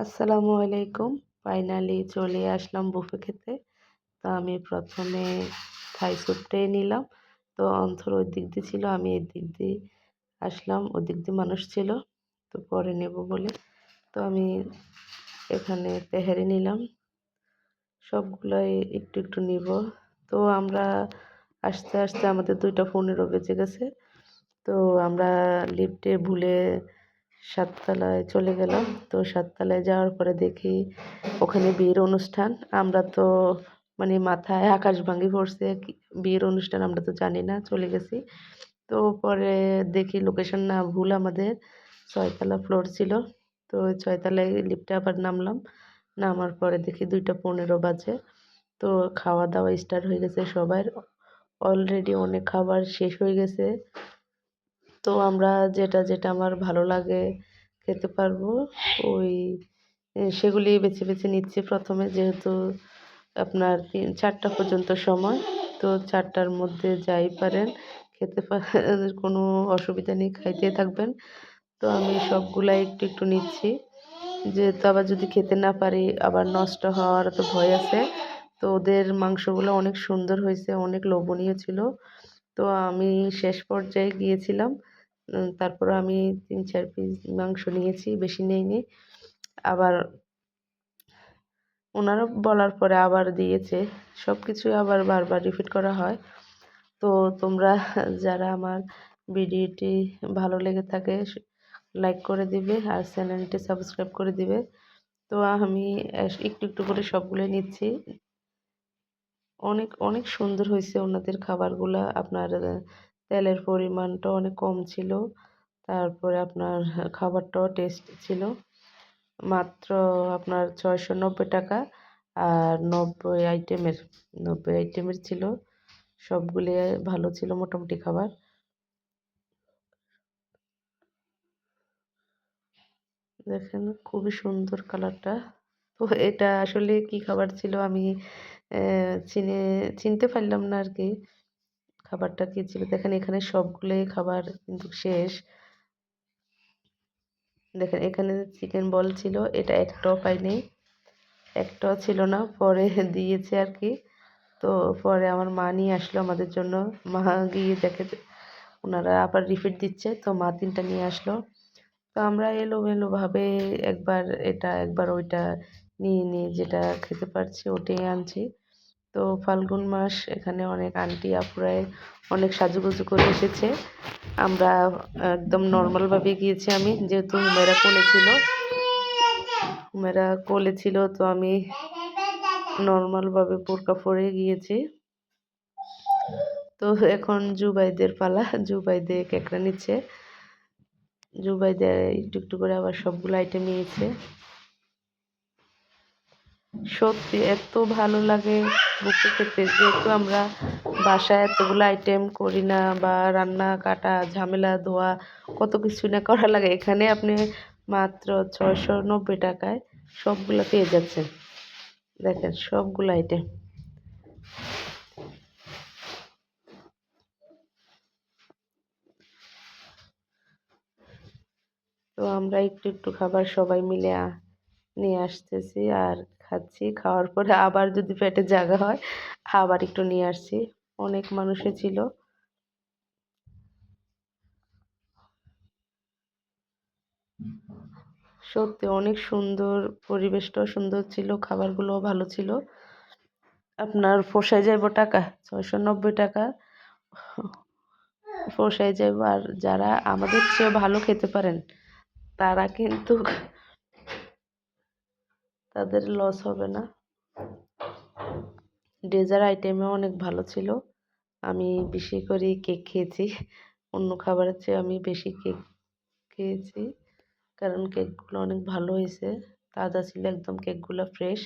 আসসালামু আলাইকুম। ফাইনালি চলে আসলাম বুফে খেতে। তো আমি প্রথমে থাই স্যুপটাই নিলাম। তো অন্থর ওই দিক দিয়ে ছিল, আমি এই দিক দিয়ে আসলাম। ওই দিক দিয়ে মানুষ ছিল, তো পরে নেব বলে। তো আমি এখানে তেহারি নিলাম। সবগুলোই একটু একটু নিব। তো আমরা আস্তে আস্তে আমাদের দুইটা পনেরো বেজে গেছে। তো আমরা লিফটে ভুলে সাততলায় চলে গেলাম। তো সাততলায় যাওয়ার পরে দেখি ওখানে বিয়ের অনুষ্ঠান। আমরা তো মানে মাথায় আকাশ ভাঙ্গি পড়ছে। বিয়ের অনুষ্ঠান আমরা তো জানি না, চলে গেছি। তো পরে দেখি লোকেশন না ভুল আমাদের। ছয়তলা ফ্লোর ছিল। তো ছয়তলায় লিফটে আবার নামলাম। নামার পরে দেখি দুইটা পনেরো বাজে। তো খাওয়া দাওয়া স্টার্ট হয়ে গেছে সবার। অলরেডি অনেক খাবার শেষ হয়ে গেছে। তো আমরা যেটা যেটা আমার ভালো লাগে খেতে পারব ওই সেগুলি বেছে বেছে নিচ্ছি প্রথমে যেহেতু আপনার তিন চারটা পর্যন্ত সময়। তো চারটার মধ্যে যাই পারেন খেতে কোনো অসুবিধা নেই খাইতে থাকবেন। তো আমি সবগুলাই একটু একটু নিচ্ছি। যেহেতু আবার যদি খেতে না পারি আবার নষ্ট হওয়ার তো ভয় আছে। তো ওদের মাংসগুলো অনেক সুন্দর হয়েছে অনেক লোভনীয় ছিল। তো আমি শেষ পর্যায়ে গিয়েছিলাম। তারপর আমি তিন চার পিস মাংস নিয়েছি, বেশি নেইনি। আবার ওনারা বলার পরে আবার দিয়েছে। সব কিছুই আবার বারবার রিপিট করা হয়। তো তোমরা যারা আমার ভিডিওটি ভালো লেগে থাকে লাইক করে দিবে আর চ্যানেলটি সাবস্ক্রাইব করে দিবে। তো আমি একটু একটু করে সবগুলো নিচ্ছি। অনেক অনেক সুন্দর হয়েছে ওনাদের খাবারগুলো। আপনার তেলের পরিমাণটা অনেক কম ছিল। তারপরে আপনার খাবারটাও টেস্ট ছিল। মাত্র আপনার ছয়শো নব্বই টাকা আর নব্বই আইটেমের নব্বই আইটেমের ছিল। সবগুলি ভালো ছিল মোটামুটি খাবার। দেখেন খুবই সুন্দর কালারটা। তো এটা আসলে কি খাবার ছিল আমি চিনে, চিনতে পারলাম না আর কি খাবারটা কী ছিল দেখেন এখানে সবগুলোই খাবার কিন্তু শেষ। দেখেন এখানে চিকেন বল ছিল, এটা একটাও পাইনি একটাও ছিল না, পরে দিয়েছে আর কি তো পরে আমার মা নিয়ে আসলো আমাদের জন্য। মা গিয়ে দেখে ওনারা আবার রিপিট দিচ্ছে, তো মা তিনটা নিয়ে আসলো। তো আমরা এলোমেলোভাবে একবার এটা, একবার ওইটা নিয়ে নিয়ে যেটা খেতে পারছি ওটাই আনছি। তো ফাল্গুন মাস এখানে অনেক আন্টি আপুরাই অনেক সাজুগুজু করে এসেছে। আমরা একদম নর্মালভাবে গিয়েছি আমি, যেহেতু হুমেরা কোলে ছিল। হুমেরা কোলে ছিল তো আমি নর্মালভাবে বোরকা পরে গিয়েছি। তো এখন জুবাইদের পালা, জুবাইদে কেকড়া নিচ্ছে। জুবাইদে একটু একটু করে আবার সবগুলো আইটেম নিয়েছে। সত্যি এত ভালো লাগে বুকে খেতে যেহেতু আমরা বাসায় এতগুলো আইটেম করি না বা রান্না, কাটা, ঝামেলা, ধোয়া, কত কিছু না করা লাগে। এখানে আপনি মাত্র ছয়শো নব্বই টাকায় সবগুলো পেয়ে যাচ্ছেন। দেখেন সবগুলো আইটেম তো আমরা একটু একটু খাবার সবাই মিলে নিয়ে আসতেছি আর খাচ্ছি খাওয়ার পরে আবার যদি পেটে জায়গা হয়, আবার একটু নিয়ে আসছি। অনেক মানুষে ছিল। সত্যি অনেক সুন্দর পরিবেশটাও সুন্দর ছিল, খাবারগুলোও ভালো ছিল। আপনার পোষায় যাইব টাকা ছয়শো নব্বই টাকা। পোষায় যাইব আর যারা আমাদের চেয়ে ভালো খেতে পারেন, তারা কিন্তু তাদের লস হবে না। ডেজার্ট আইটেমে অনেক ভালো ছিল। আমি বেশি করে কেক খেয়েছি। অন্য খাবারের চেয়ে আমি বেশি কেক খেয়েছি। কারণ কেকগুলো অনেক ভালো হয়েছে। তাজা ছিল একদম কেকগুলো ফ্রেশ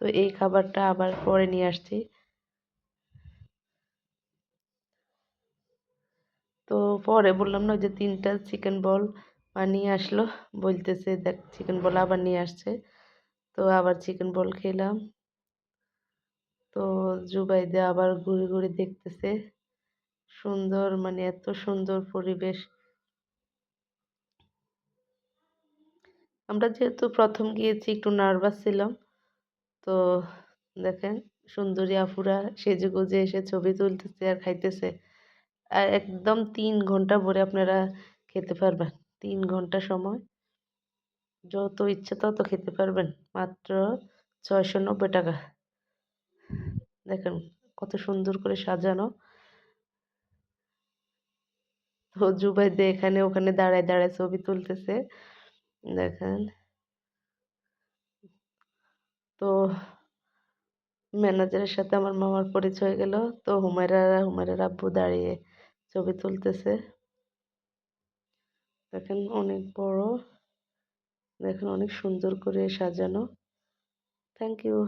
তো এই খাবারটা আবার পরে নিয়ে আসছি। তো পরে বললাম না যে তিনটা চিকেন বল নিয়ে আসলো। বলতেছে, দেখ চিকেন বল আবার নিয়ে আসছে। তো আবার চিকেন বল খেলাম। তো জুবাইদে আবার ঘুরে ঘুরে দেখতেছে। সুন্দর মানে এত সুন্দর পরিবেশ। আমরা যেহেতু প্রথম গিয়েছি, একটু নার্ভাস ছিলাম। তো দেখেন, সুন্দরী আপুরা সেজেগুজে এসে ছবি তুলতেছে আর খাইতেছে। আর একদম তিন ঘণ্টা ভরে আপনারা খেতে পারবেন। তিন ঘণ্টা সময়। যত ইচ্ছে তত খেতে পারবেন। মাত্র ছয়শো নব্বই টাকা। দেখেন কত সুন্দর করে সাজানো। তো জুবাইদে এখানে ওখানে দাঁড়ায় দাঁড়ায় ছবি তুলতেছে। দেখেন। তো ম্যানেজারের সাথে আমার মামার পরিচয় গেল। তো হুমায়রা হুমায়রার আব্বু দাঁড়িয়ে ছবি তুলতেছে। দেখেন অনেক বড়। দেখেন অনেক সুন্দর করে সাজানো। Thank you